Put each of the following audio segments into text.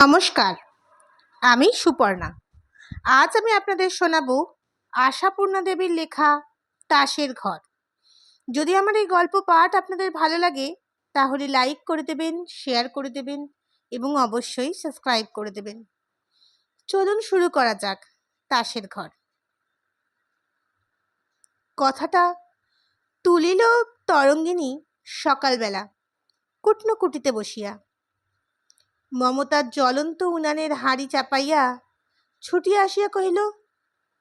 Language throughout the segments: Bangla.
নমস্কার, আমি সুপর্ণা। আজ আমি আপনাদের শোনাবো আশাপূর্ণা দেবীর লেখা তাসের ঘর। যদি আমার এই গল্প পাঠ আপনাদের ভালো লাগে, তাহলে লাইক করে দেবেন শেয়ার করে দেবেন এবং অবশ্যই সাবস্ক্রাইব করে দেবেন। চলুন শুরু করা যাক তাসের ঘর। কথাটা তুলিল তরঙ্গিনী সকালবেলা, কুটনো কুটিতে বসিয়া। মমতার জ্বলন্ত উনানের হাঁড়ি চাপাইয়া ছুটিয়া আসিয়া কহিল,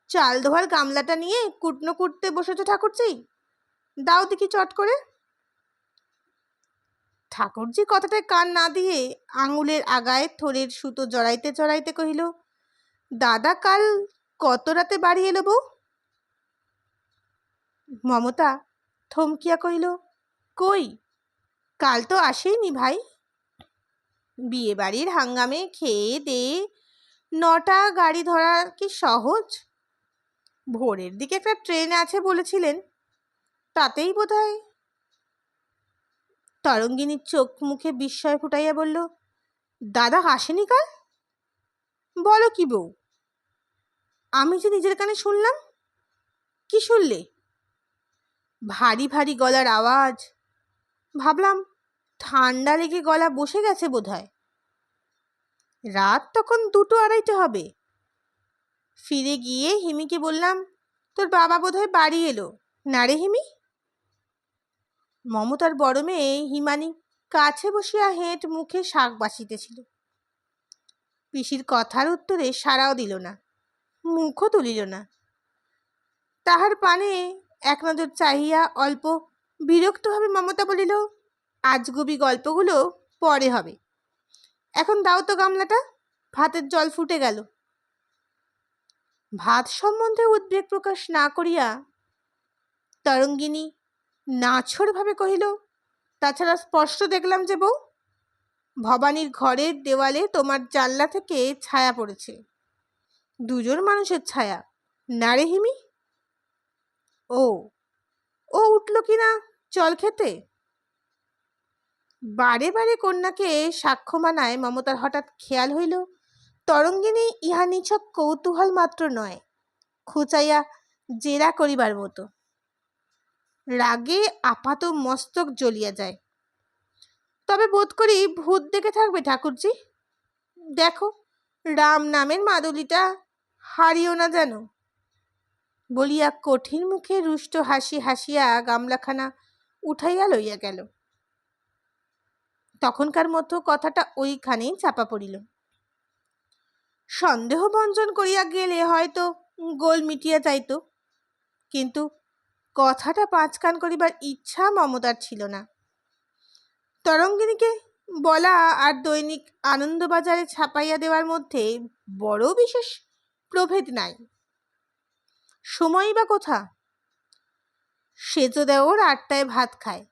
চাল ধোয়ার গামলাটা নিয়ে কুটনো কুটতে বসেছ ঠাকুরজি? দাও দেখি চট করে। ঠাকুরজি কথাটায় কান না দিয়ে আঙুলের আগায় থোড়ের সুতো জড়াইতে জড়াইতে কহিল, দাদা, কাল কত রাতে বাড়ি এলো বউ? মমতা থমকিয়া কহিল, কই? কাল তো আসেইনি ভাই। বিয়ে বাড়ির হাঙ্গামে খেয়ে দে নটা গাড়ি ধরা কি সহজ? ভোরের দিকে একটা ট্রেন আছে বলেছিলেন। তাতেই বোধ হয় তরঙ্গিনীর চোখ মুখে বিস্ময় ফুটাইয়া বলল, দাদা হাসেনি কাল? বলো কি বউ, আমি যে নিজের কানে শুনলাম, কি শুনলে? ভারী ভারী গলার আওয়াজ। ভাবলাম ঠান্ডা লেগে গলা বসে গেছে বোধহয়। রাত তখন দুটো আড়াইটে হবে। ফিরে গিয়ে হিমিকে বললাম, তোর বাবা বোধহয় বাড়ি এলো। না রে হিমি? মমতার বড় মেয়ে হিমানি কাছে বসিয়া হেঁট মুখে শাক বাসিতেছিল। পিসির কথার উত্তরে সাড়াও দিল না, মুখও তুলিল না। তাহার পানে এক নজর চাহিয়া অল্প বিরক্তভাবে মমতা বলিল, আজগুবি গল্পগুলো পরে হবে। এখন দাও তো গামলাটা। ভাতের জল ফুটে গেল। ভাত সম্বন্ধে উদ্বেগ প্রকাশ না করিয়া তরঙ্গিনী নাছরভাবে কহিল, তাছাড়া স্পষ্ট দেখলাম যে বউ, ভবানীর ঘরের দেওয়ালে তোমার জানলা থেকে ছায়া পড়েছে। দুজন মানুষের ছায়া, না রে হিমি? ও ও উঠল কি না জল খেতে? বারে বারে কন্যাকে সাক্ষ্য মানায় মমতার হঠাৎ খেয়াল হইল, তরঙ্গিনী ইহা নিছক কৌতূহল মাত্র নয়, খুচাইয়া জেরা করিবার মতো। রাগে আপাত মস্তক জ্বলিয়া যায়। তবে বোধ করি ভূত দেখে থাকবে ঠাকুরজি। দেখো, রাম নামের মাদুলিটা হারিও না যেন। বলিয়া কঠিন মুখে রুষ্ট হাসি হাসিয়া গামলাখানা উঠাইয়া লইয়া গেল। তখনকার মতো কথাটা ওইখানেই চাপা পড়িল। সন্দেহ ভঞ্জন করিয়া গেলে হয়তো গোল মিটিয়া যাইত, কিন্তু কথাটা পাঁচকান করিবার ইচ্ছা মমতার ছিল না। তরঙ্গিনীকে বলা আর দৈনিক আনন্দবাজারে ছাপাইয়া দেওয়ার মধ্যে বড় বিশেষ প্রভেদ নাই। সময় বা কোথা? সেজ দেওর আটটায় ভাত খায়।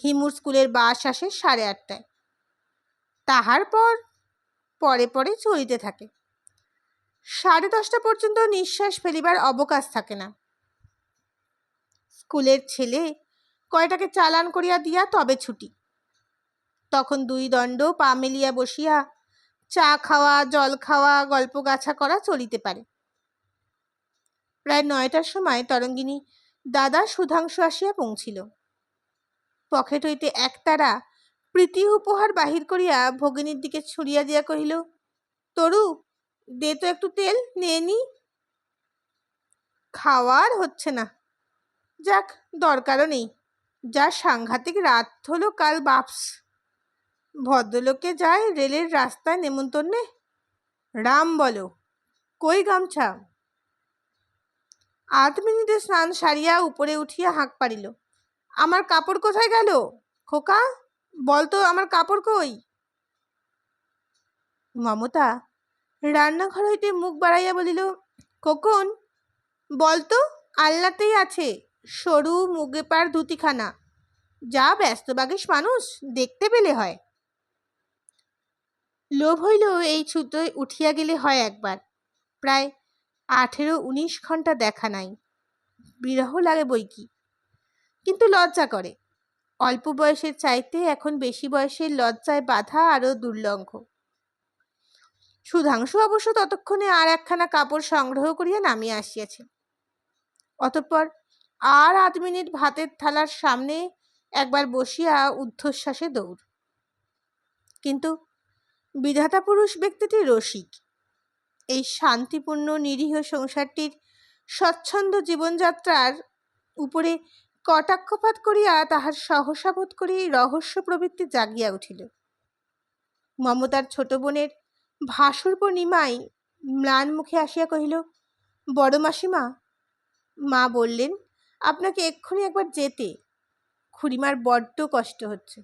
হিমুর স্কুলের বাস আসে সাড়ে আটটায়। তাহার পর পরে পরে চলিতে থাকে। সাড়ে দশটা পর্যন্ত নিঃশ্বাস ফেলিবার অবকাশ থাকে না। স্কুলের ছেলে কয়টাকে চালান করিয়া দিয়া তবে ছুটি। তখন দুই দণ্ড পা মেলিয়া বসিয়া চা খাওয়া, জল খাওয়া, গল্প গাছা করা চলিতে পারে। প্রায় নয়টার সময় তরঙ্গিনী দাদা সুধাংশু আসিয়া পৌঁছিল। পকেট হইতে একতারা প্রীতি উপহার বাহির করিয়া ভগিনীর দিকে ছুড়িয়া দিয়া কহিল, তরু, দে তো একটু তেল, নিয়ে নি। খাওয়ার হচ্ছে না। যাক, দরকারও নেই। যা সাংঘাতিক রাত হলো, কাল বাপস। ভদ্রলোকে যায় রেলের রাস্তায় নেমন্তন্নে। রাম বলো, কই গামছা? আধ মিনিটে স্নান সারিয়া উপরে উঠিয়া হাঁক পারিল আমার কাপড় কোথায় গেল? খোকা বলতো আমার কাপড় কই? মমতা রান্নাঘর হইতে মুখ বাড়াইয়া বলিল, খোকন বলতো আল্লাতেই আছে, সরু মুগে পার ধুতিখানা। যা ব্যস্ত বাগিস মানুষ, দেখতে পেলে হয়। লোভ হইল এই ছুতোয় উঠিয়া গেলে হয় একবার। প্রায় আঠেরো উনিশ ঘণ্টা দেখা নাই। বিরহ লাগে বই কি? কিন্তু লজ্জা করে। অল্প বয়সের চাইতে এখন বেশি বয়সের লজ্জায় বাধা আরও দুর্লঙ্ঘ। সুধাংশু অবশ্য ততক্ষণে আর একখানা কাপড় সংগ্রহ করিয়া নামিয়া আসিয়াছে। অতঃপর আর আধ মিনিট ভাতের থালার সামনে একবার বসিয়া ঊর্ধ্বশ্বাসে দৌড়। কিন্তু বিধাতা পুরুষ ব্যক্তিটি রসিক। এই শান্তিপূর্ণ নিরীহ সংসারটির স্বচ্ছন্দ জীবনযাত্রার উপরে কটাক্ষপাত করিয়া তাহার সহসা বোধ করি রহস্য প্রবৃত্তি জাগিয়া উঠিল। মমতার ছোট বোনের ভাসুরপ নিমাই ম্লান মুখে আসিয়া কহিল, বড় মাসিমা, মা বললেন আপনাকে এক্ষুনি একবার যেতে। খুড়িমার বড্ড কষ্ট হচ্ছে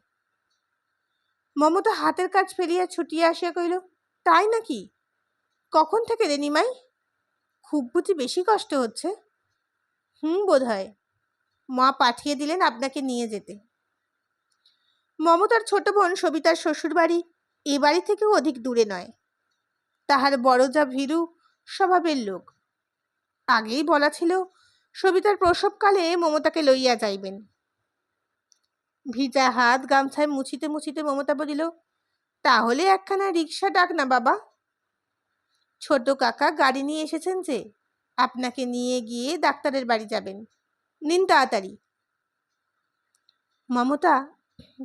মমতা হাতের কাজ ফেলিয়া ছুটিয়া আসিয়া কহিল, তাই নাকি? কখন থেকে রে নিমাই? খুব বুঝি বেশি কষ্ট হচ্ছে? হুম বোধ হয় মা পাঠিয়ে দিলেন আপনাকে নিয়ে যেতে। মমতার ছোট বোন সবিতার শ্বশুরবাড়ি এ বাড়ি থেকেও অধিক দূরে নয়। তাহার বড় যা ভীরু, স্বভাবের লোক। আগেই বলা ছিল, সবিতার প্রসবকালে মমতাকে লইয়া যাইবেন। ভিজা হাত গামছায় মুছিতে মুছিতে মমতা বলিল, তাহলে একখানা রিক্সা ডাক না বাবা। ছোট কাকা গাড়ি নিয়ে এসেছেন যে, আপনাকে নিয়ে গিয়ে ডাক্তারের বাড়ি যাবেন। নিন তাড়াতাড়ি। মমতা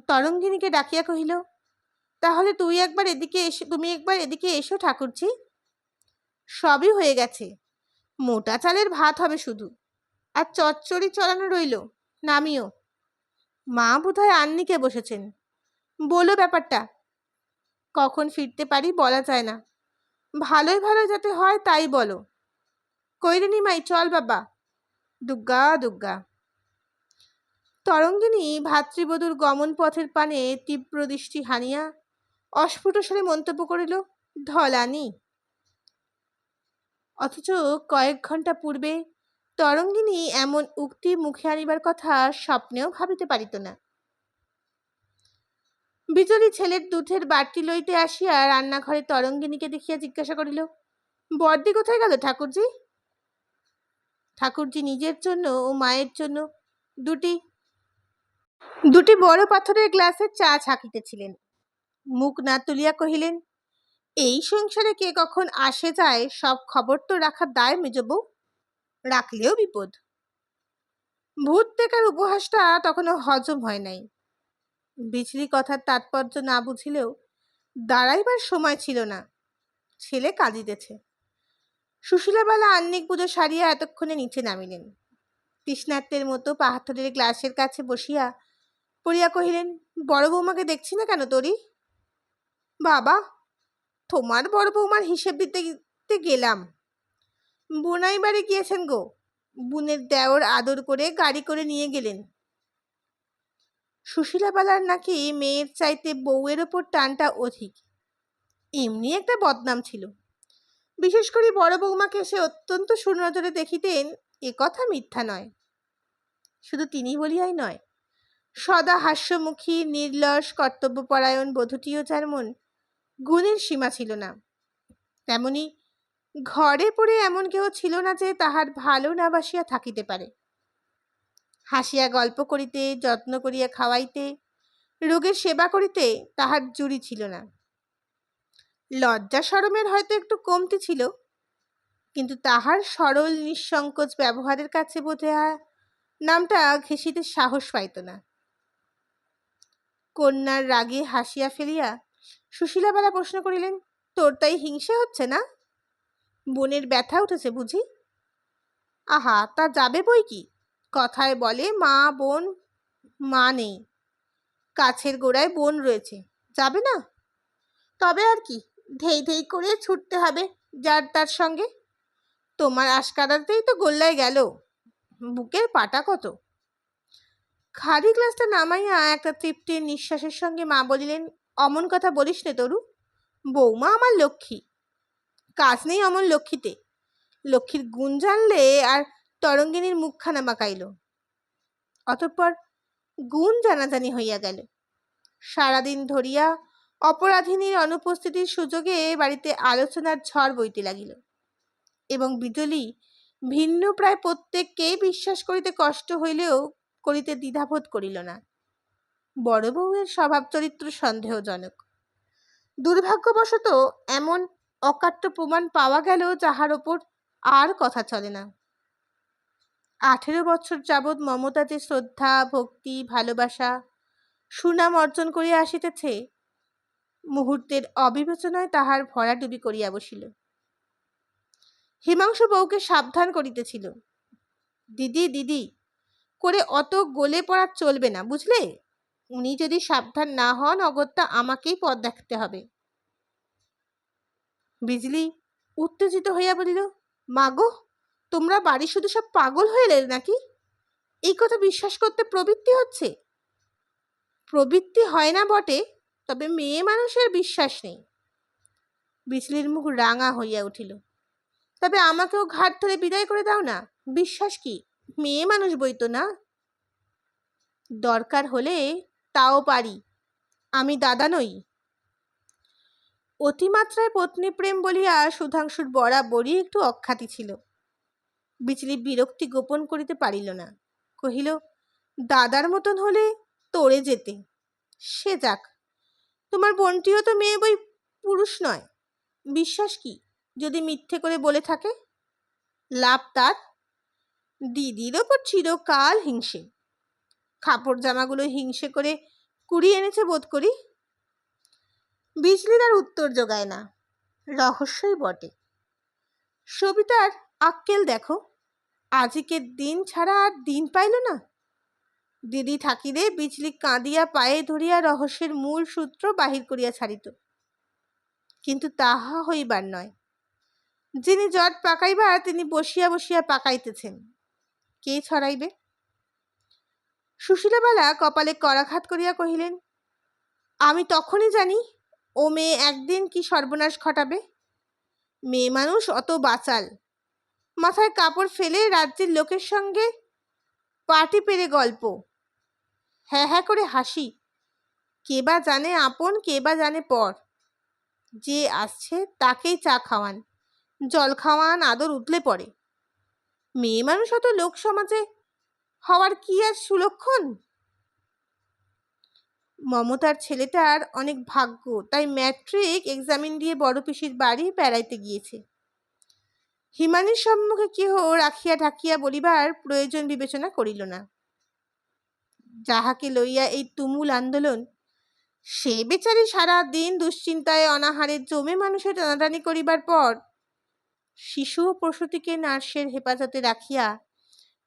তরঙ্গিনীকে ডাকিয়া কহিল, তাহলে তুই একবার এদিকে এসে, তুমি একবার এদিকে এসো ঠাকুরজি। সবই হয়ে গেছে। মোটা চালের ভাত হবে শুধু। আর চচ্চড়ি চড়ানো রইল। নামিও। মা বোধহয় আন্নিকে বসেছেন। বলো ব্যাপারটা। কখন ফিরতে পারি বলা যায় না। ভালোই ভালো যাতে হয় তাই বলো। কৈরিনী মাই, চল বাবা। দুগ্গা দুগ্গা। তরঙ্গিনী ভাতৃবধূর গমন পথের পানে তীব্র দৃষ্টি হানিয়া অস্ফুট স্বরে মন্তব্য করিল ঢলানি অথচ কয়েক ঘণ্টা পূর্বে তরঙ্গিনী এমন উক্তি মুখে আনিবার কথা স্বপ্নেও ভাবিতে পারিত না। বিজলি ছেলের দুধের বাটি লইতে আসিয়া রান্নাঘরে তরঙ্গিনীকে দেখিয়া জিজ্ঞাসা করিল বর্দি কোথায় গেল ঠাকুরজি? ঠাকুরজি নিজের জন্য ও মায়ের জন্য দুটি দুটি বড় পাথরের গ্লাসে চা ছাকিতেছিলেন। মুখ না তুলিয়া কহিলেন, এই সংসারে কে কখন আসে যায় সব খবর তো রাখার দায় মেজবউ রাখলেও বিপদ। ভূত দেখার উপহাসটা তখনও হজম হয় নাই। বিচলি কথার তাৎপর্য না বুঝিলেও দাঁড়াইবার সময় ছিল না। ছেলে কাঁদিতেছে। সুশীলাবালা আন্নিক পুজো সারিয়া এতক্ষণে নিচে নামিলেন। তৃষ্ণার্তের মতো পাহাড়ের গ্লাসের কাছে বসিয়া পড়িয়া কহিলেন, বড় বৌমাকে দেখছি না কেন তোরি? বাবা, তোমার বড় বৌমার হিসেব দিতে দিতে গেলাম। বুনাই বাড়ি গিয়েছেন গো। বুনের দেওর আদর করে গাড়ি করে নিয়ে গেলেন। সুশীলাবালার নাকি মেয়ের চাইতে বউয়ের ওপর টানটা অধিক। এমনি একটা বদনাম ছিল। বিশেষ করে বড় বৌমাকে সে অত্যন্ত সুনজরে দেখিতেন, এ কথা মিথ্যা নয়। শুধু তিনি বলিয়াই নয়, সদা হাস্যমুখী, নির্লস, কর্তব্যপরায়ণ বধূটিও যার মন, গুণের সীমা ছিল না। তেমনি ঘরে পড়ে এমন কেউ ছিল না যে তাহার ভালো না বাসিয়া থাকিতে পারে। হাসিয়া গল্প করিতে, যত্ন করিয়া খাওয়াইতে, রোগের সেবা করিতে তাহার জুড়ি ছিল না। লজ্জা সরমের হয়তো একটু কমতি ছিল, কিন্তু তাহার সরল নিঃসংকোচ ব্যবহারের কাছে বোধে নামটা ঘেঁষিতে সাহস পাইত না। কন্যার রাগে হাসিয়া ফেলিয়া সুশীলাবালা প্রশ্ন করিলেন, তোর তাই হিংসে হচ্ছে না? বোনের ব্যথা উঠেছে বুঝি? আহা, তা যাবে বই কি? কথায় বলে মা, বোন, মা নেই। কাছের গোড়ায় বোন রয়েছে। যাবে না? তবে আর কি? ধেই ধেই করে ছুটতে হবে যার তার সঙ্গে। তোমার আশকারাতেই তো গোল্লায় গেল। বুকের পাটা কত? খালি গ্লাসটা নামাইয়া একটা তৃপ্তির নিঃশ্বাসের সঙ্গে মা বলিলেন, অমন কথা বলিস নে তরু। বৌমা আমার লক্ষ্মী। কাজ নেই অমন লক্ষ্মীতে। লক্ষ্মীর গুণ জানলে আর তরঙ্গিনীর মুখখানা মাকাইল। অতঃপর গুণ জানাজানি হইয়া গেল। সারাদিন ধরিয়া অপরাধিনীর অনুপস্থিতির সুযোগে বাড়িতে আলোচনার ঝড় বইতে লাগিল এবং বিজলি ভিন্ন প্রায় প্রত্যেককেই বিশ্বাস করিতে কষ্ট হইলেও করিতে দ্বিধাবোধ করিল না। বড় বউয়ের স্বভাব চরিত্র সন্দেহজনক। দুর্ভাগ্যবশত এমন অকাট্য প্রমাণ পাওয়া গেল যাহার ওপর আর কথা চলে না। আঠেরো বছর যাবৎ মমতা যে শ্রদ্ধা, ভক্তি, ভালোবাসা, সুনাম অর্জন করিয়া আসিতেছে মুহূর্তের অবিবেচনায় তাহার ভরাডুবি করিয়া বসিল। হিমাংশু বউকে সাবধান করিতেছিল। দিদি দিদি, করে অত গলে পড়া চলবে না, বুঝলে? উনি যদি সাবধান না হন, অগত্যা আমাকেই পথ দেখতে হবে। বিজলি উত্তেজিত হইয়া বলিল মাগো তোমরা বাড়ি শুধু সব পাগল হয়ে এলে নাকি? এই কথা বিশ্বাস করতে প্রবৃত্তি হচ্ছে? প্রবৃত্তি হয় না বটে তবে মেয়ে মানুষের বিশ্বাস নেই। বিজলির মুখ রাঙা হইয়া উঠিল। তবে আমাকেও ঘাট ধরে বিদায় করে দাও না, বিশ্বাস কি? মেয়ে মানুষ বই তো না? দরকার হলে তাও পারি, আমি দাদা নই। অতিমাত্রায় পত্নী প্রেম বলিয়া সুধাংশুর বরাবরই একটু অখ্যাতি ছিল। বিচলি বিরক্তি গোপন করিতে পারিল না, কহিল, দাদার মতন হলে তোরে যেতে, সে যাক। তোমার বোনটিও তো মেয়ে বই পুরুষ নয়। বিশ্বাস কি? যদি মিথ্যে করে বলে থাকে? লাভ তার? দিদির ওপর চিরকাল হিংসে। কাপড় জামাগুলো হিংসে করে কুড়িয়ে এনেছে বোধ করি। বিজলির আর উত্তর যোগায় না। রহস্যই বটে। সবিতার আক্কেল দেখো। আজকের দিন ছাড়া আর দিন পাইল না। দিদি থাকিলে বিজলি কাঁদিয়া পায়ে ধরিয়া রহস্যের মূল সূত্র বাহির করিয়া ছাড়িত। কিন্তু তাহা হইবার নয়। যিনি জট পাকাইবার, তিনি বসিয়া বসিয়া পাকাইতেছেন। কে ছড়াইবে? সুশীলাবালা কপালে করাঘাত করিয়া কহিলেন, আমি তখনই জানি ও মেয়ে একদিন কি সর্বনাশ ঘটাবে। মেয়ে মানুষ অত বাচাল। মাথায় কাপড় ফেলে রাজ্যের লোকের সঙ্গে পাটি পেরে গল্প। হ্যাঁ হ্যাঁ করে হাসি। কে বা জানে আপন, কে বা জানে পর। যে আসছে তাকেই চা খাওয়ান। জল খাওয়ান আদর উতলে পড়ে। মেয়ে মানুষ অত লোক সমাজে হওয়ার কি আর সুলক্ষণ? মমতার ছেলেটার অনেক ভাগ্য, তাই ম্যাট্রিক এক্সামিন দিয়ে বড় পিসির বাড়ি বেড়াইতে গিয়েছে। হিমানির সম্মুখে কেহ রাখিয়া ঢাকিয়া বলিবার প্রয়োজন বিবেচনা করিল না। যাহাকে লইয়া এই তুমুল আন্দোলন, সে বেচারি সারা দিন দুশ্চিন্তায় অনাহারে জমে মানুষের টানাটানি করিবার পর, শিশু ও প্রসূতিকে নার্সের হেফাজতে রাখিয়া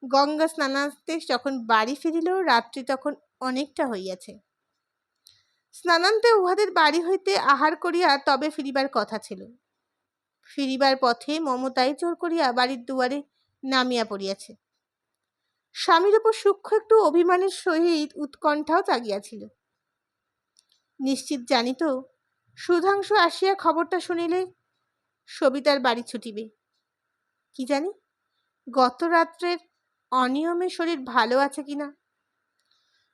গঙ্গা স্নানান্তে যখন বাড়ি ফিরিল, রাত্রি তখন অনেকটা হইয়াছে। স্নানান্তে উহাদের বাড়ি হইতে আহার করিয়া তবে ফিরিবার কথা ছিল। ফিরিবার পথে মমতাই জোর করিয়া বাড়ির দুয়ারে নামিয়া পড়িয়াছে। স্বামীর উপর সূক্ষ্ম একটু অভিমানের সহিত উৎকণ্ঠাও জাগিয়াছিল। নিশ্চিত জানিত সুধাংশু আসিয়া খবরটা শুনিলে সবিতার বাড়ি ছুটিবে। কি জানি, গত রাত্রের অনিয়মে শরীর ভালো আছে কিনা?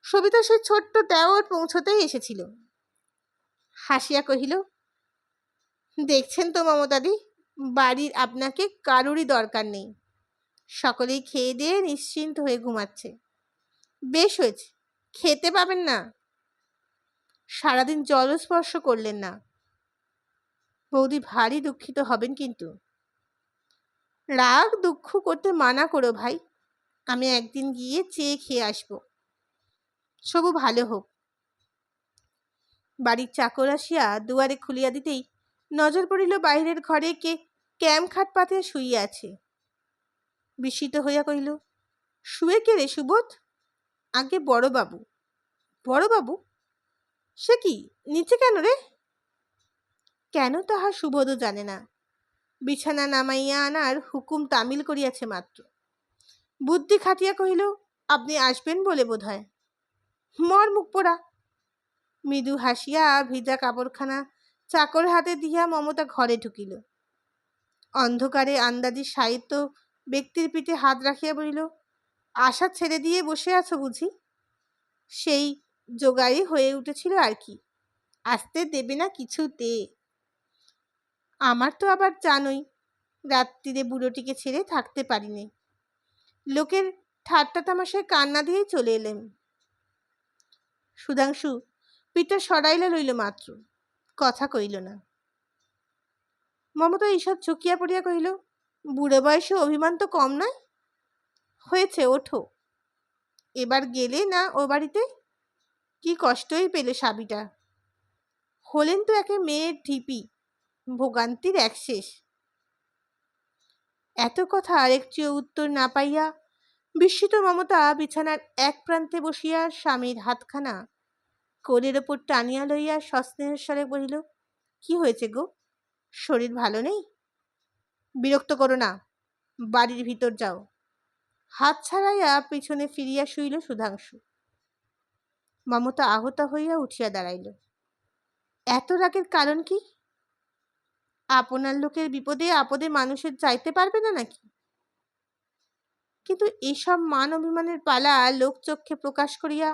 সবিতা সে ছোট্ট দেওয়ার পৌঁছতেই এসেছিল। হাসিয়া কহিল, দেখছেন তো মমতাদি বাড়ির আপনাকে কারুরই দরকার নেই। সকলেই খেয়ে দিয়ে নিশ্চিন্ত হয়ে ঘুমাচ্ছে। বেশ হয়েছে, খেতে পাবেন না। সারাদিন জলস্পর্শ করলেন না। বৌদি ভারী দুঃখিত হবেন কিন্তু। রাগ দুঃখ করতে মানা করো ভাই, আমি একদিন গিয়ে চেয়ে খেয়ে আসব। সবু ভালো হোক। বাড়ির চাকর আসিয়া দুয়ারে খুলিয়া দিতেই নজর পড়িল বাইরের ঘরে কে ক্যাম খাট পাতে শুইয়া আছে। বিস্মিত হইয়া কহিল শুয়ে কে রে সুবোধ? আগে বড়বাবু বড়বাবু? সে কি, নিচে কেন রে? কেন তাহা সুবোধও জানে না। বিছানা নামাইয়া আনার হুকুম তামিল করিয়াছে মাত্র। বুদ্ধি খাটিয়া কহিল, আপনি আসবেন বলে বোধ হয় মর মুখ পোড়া মৃদু হাসিয়া ভিজা কাপড়খানা চাকর হাতে দিয়া মমতা ঘরে ঢুকিল। অন্ধকারে আন্দাজি সাহিত্য ব্যক্তির পিঠে হাত রাখিয়া বলিল, আশা ছেড়ে দিয়ে বসে আছো বুঝি? সেই জোগাড়ই হয়ে উঠেছিল আর কি। আসতে দেবে না কিছুতে। আমার তো আবার জানোই রাত্রিরে বুড়োটিকে ছেড়ে থাকতে পারিনি। লোকের ঠাট্টা তামাশায় কান্না দিয়েই চলে এলেন। সুধাংশু পিঠটা সরাইলে রইল মাত্র। কথা কইল না। মমতা ঈষৎ চুকিয়া পড়িয়া কহিল বুড়ো বয়সে অভিমান তো কম নয়। হয়েছে, ওঠো। এবার গেলে না ও বাড়িতে? কি কষ্টই পেলে সাবিটা। হলেন তো একে মেয়ের ঢিপি, ভোগান্তির এক শেষ। এত কথা আরেকটিও উত্তর না পাইয়া বিস্মিত মমতা বিছানার এক প্রান্তে বসিয়া স্বামীর হাতখানা কোলের ওপর টানিয়া লইয়া সস্নেহের স্বরে বলিল, কি হয়েছে গো? শরীর ভালো নেই? বিরক্ত করো না, বাড়ির ভিতর যাও। হাত ছাড়াইয়া পিছনে ফিরিয়া শুইল সুধাংশু। মমতা আহত হইয়া উঠিয়া দাঁড়াইল। এত রাগের কারণ কি? আপনার লোকের বিপদে আপদে মানুষের যাইতে পারবে না নাকি? কিন্তু এসব মান অভিমানের পালা লোক চক্ষে প্রকাশ করিয়া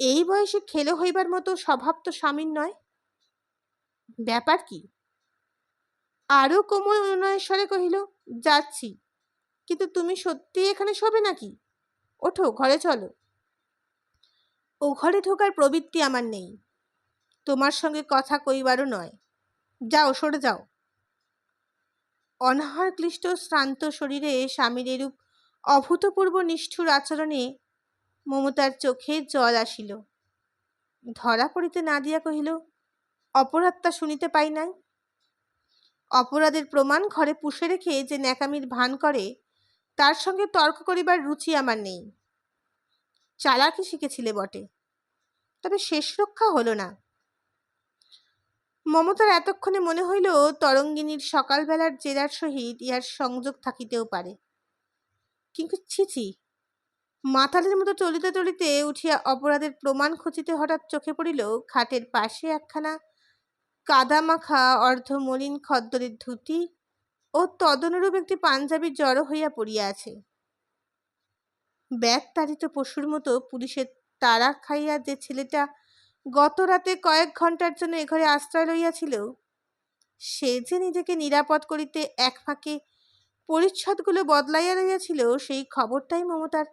এই বয়সে খেলে হইবার মতো স্বভাব তো স্বামীর নয়। ব্যাপার কি? আরও কোমল অনুনয়ের কহিল, যাচ্ছি। কিন্তু তুমি সত্যি এখানে শোবে নাকি? ওঠো, ঘরে চলো। ও ঘরে ঢোকার প্রবৃত্তি আমার নেই। তোমার সঙ্গে কথা কইবারও নয়। যাও, সরে যাও। অনাহার ক্লিষ্ট শ্রান্ত শরীরে স্বামীর এরূপ অভূতপূর্ব নিষ্ঠুর আচরণে মমতার চোখে জল আসিল। ধরা পড়িতে না দিয়া কহিল, অপরাধটা শুনিতে পাই নাই। অপরাধের প্রমাণ ঘরে পুষে রেখে যে ন্যাকামির ভান করে, তার সঙ্গে তর্ক করিবার রুচি আমার নেই। চালাকি শিখেছিলে বটে, তবে শেষ রক্ষা হলো না। মমতার এতক্ষণে মনে হইল তরঙ্গিনীর সকালবেলার জেরার সহিত ইহার সংযোগ থাকিতেও পারে। কিন্তু ছিছি মাথালের মতো চলিতে চলিতে উঠিয়া অপরাধের প্রমাণ খুঁজিতে হঠাৎ চোখে পড়িল, খাটের পাশে একখানা কাদামাখা, অর্ধমলিন খদ্দরের ধুতি ও তদনুরূপ একটি পাঞ্জাবি জড়ো হইয়া পড়িয়া আছে ব্যাগ তাড়িত পশুর মতো পুলিশের তাড়া খাইয়া যে ছেলেটা গত রাতে কয়েক ঘণ্টার জন্য এ ঘরে আশ্রয় লইয়াছিল, সে যে নিজেকে নিরাপদ করিতে এক ফাঁকে পরিচ্ছদগুলো বদলাইয়া লইয়াছিল, সেই খবরটাই মমতার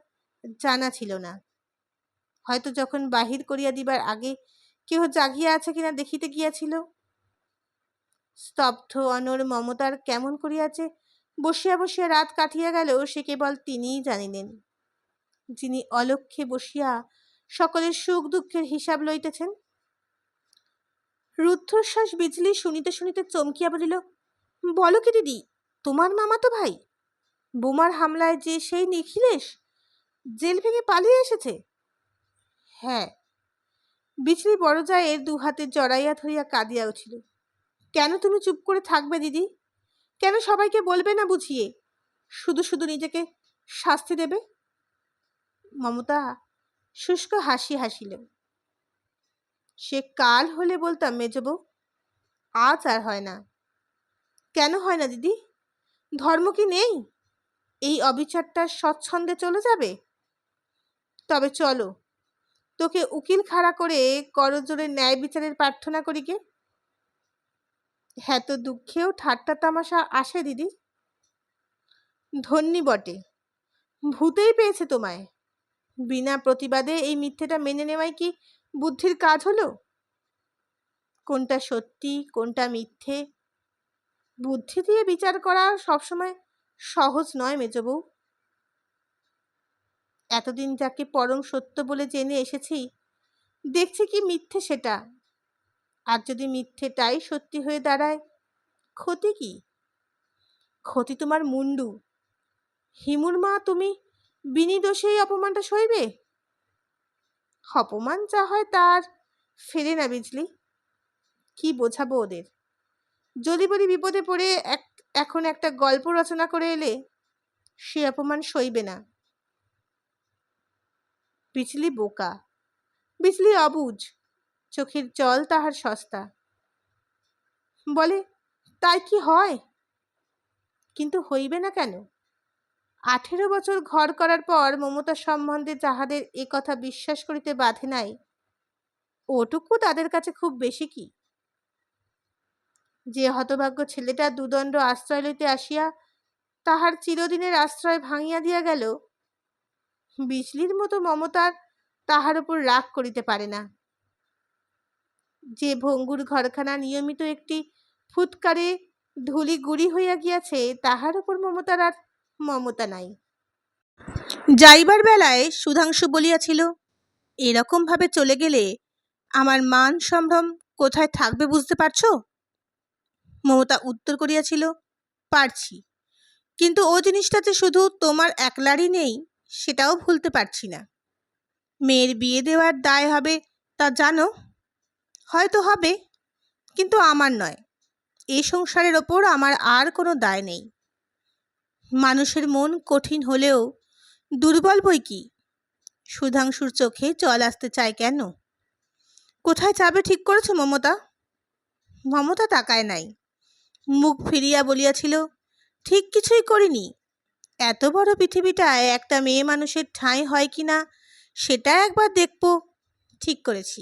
জানা ছিল না। হয়তো যখন বাহির করিয়া দিবার আগে কেহ জাগিয়া আছে কিনা দেখিতে গিয়াছিল স্তব্ধ অনর মমতার কেমন করিয়াছে? বসিয়া বসিয়া রাত কাটিয়া গেল সে কেবল তিনিই জানিলেন। যিনি অলক্ষ্যে বসিয়া সকলের সুখ দুঃখের হিসাব লইতেছেন? রুদ্ধশ্বাস বিজলি শুনিতে শুনিতে চমকিয়া বলিল, বলো কি দিদি, তোমার মামা তো ভাই? বোমার হামলায় যে সেই নিখিলেশ জেল ভেঙে পালিয়ে এসেছে? হ্যাঁ। বিচলি বড় জায়ের দু হাতে জড়াইয়া ধরিয়া কাঁদিয়া উঠিল। কেন তুমি চুপ করে থাকবে, দিদি? কেন সবাইকে বলবে না বুঝিয়ে? শুধু শুধু নিজেকে শাস্তি দেবে? মমতা শুষ্ক হাসি হাসিল সে কাল হলে বলতাম মেজবউ আজ আর হয় না। কেন হয় না, দিদি? ধর্ম কি নেই? এই অবিচারটা স্বচ্ছন্দে চলে যাবে? তবে চলো, তোকে উকিল খাড়া করে করজোরে ন্যায় বিচারের প্রার্থনা করি কে হ্যাঁ তো দুঃখেও ঠাট্টা তামাশা আসে দিদি। ধন্যী বটে। ভূতেই পেয়েছে তোমায়। বিনা প্রতিবাদে এই মিথ্যেটা মেনে নেওয়াই কি বুদ্ধির কাজ হলো? কোনটা সত্যি, কোনটা মিথ্যে? বুদ্ধি দিয়ে বিচার করা সবসময় সহজ নয় মেজবউ। এতদিন যাকে পরম সত্য বলে জেনে এসেছি, দেখছি কি মিথ্যে সেটা। আর যদি মিথ্যেটাই সত্যি হয়ে দাঁড়ায়, ক্ষতি কি? ক্ষতি তোমার মুন্ডু। হিমুর মা, তুমি বিনি দোষেই অপমানটা সইবে? অপমান যা হয় তার। ফেরে না বিজলি। কি বোঝাবো ওদের? যদি বলি বিপদে পড়ে এক, এখন একটা গল্প রচনা করে এলে সে অপমান সইবে না। বিজলি বোকা। বিজলি অবুজ চোখের জল তাহার সস্তা। বলে, তাই কি হয়? কিন্তু হইবে না কেন? আঠেরো বছর ঘর করার পর মমতা সম্বন্ধে যাহাদের এ কথা বিশ্বাস করিতে বাধে নাই, ওটুকু তাদের কাছে খুব বেশি কি? যে হতভাগ্য ছেলেটা দুদণ্ড আশ্রয় লইতে আসিয়া তাহার চিরদিনের আশ্রয় ভাঙিয়া দিয়া গেল, বিজলির মতো মমতার তাহার উপর রাগ করিতে পারে না। যে ভঙ্গুর ঘরখানা নিয়মিত একটি ফুৎকারে ধুলি গুড়ি হইয়া গিয়াছে, তাহার উপর মমতার আর মমতা নাই। যাইবার বেলায় সুধাংশু বলিয়াছিল, এরকমভাবে চলে গেলে আমার মান সম্ভ্রম কোথায় থাকবে বুঝতে পারছ? মমতা উত্তর করিয়াছিল, পারছি। কিন্তু ও জিনিসটা যে শুধু তোমার একলারই নেই, সেটাও ভুলতে পারছি না। মেয়ের বিয়ে দেওয়ার দায় হবে তা জানো? হয়তো হবে, কিন্তু আমার নয়। এই সংসারের ওপর আমার আর কোনো দায় নেই। মানুষের মন কঠিন হলেও দুর্বল বই কি? সুধাংশুর চোখে জল আসতে চায় কেন? কোথায় যাবে ঠিক করেছ মমতা? মমতা তাকায় নাই। মুখ ফিরিয়া বলিয়াছিল, ঠিক কিছুই করিনি। এত বড় পৃথিবীটায় একটা মেয়ে মানুষের ঠাঁই হয় কি না, সেটা একবার দেখব। ঠিক করেছি।